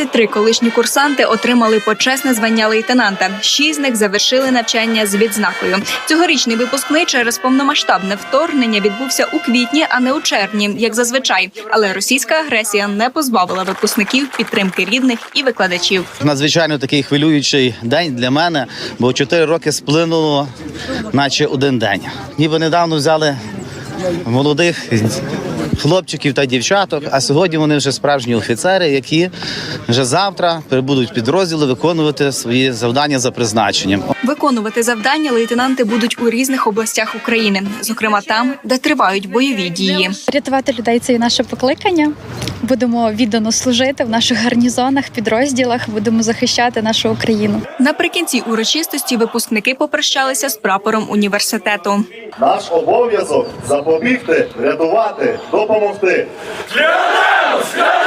23 колишні курсанти отримали почесне звання лейтенанта. Шість з них завершили навчання з відзнакою. Цьогорічний випускний через повномасштабне вторгнення відбувся у квітні, а не у червні, як зазвичай. Але російська агресія не позбавила випускників підтримки рідних і викладачів. Надзвичайно такий хвилюючий день для мене, бо чотири роки сплинуло, наче один день. Ніби недавно взяли молодих хлопчиків та дівчаток, а сьогодні вони вже справжні офіцери, які вже завтра прибудуть підрозділи виконувати свої завдання за призначенням. Виконувати завдання лейтенанти будуть у різних областях України, зокрема там, де тривають бойові дії. Рятувати людей це і наше покликання. Будемо віддано служити в наших гарнізонах, підрозділах. Будемо захищати нашу Україну. Наприкінці урочистості випускники попрощалися з прапором університету. Наш обов'язок запобігти, врятувати, допомогти. Для клянемось!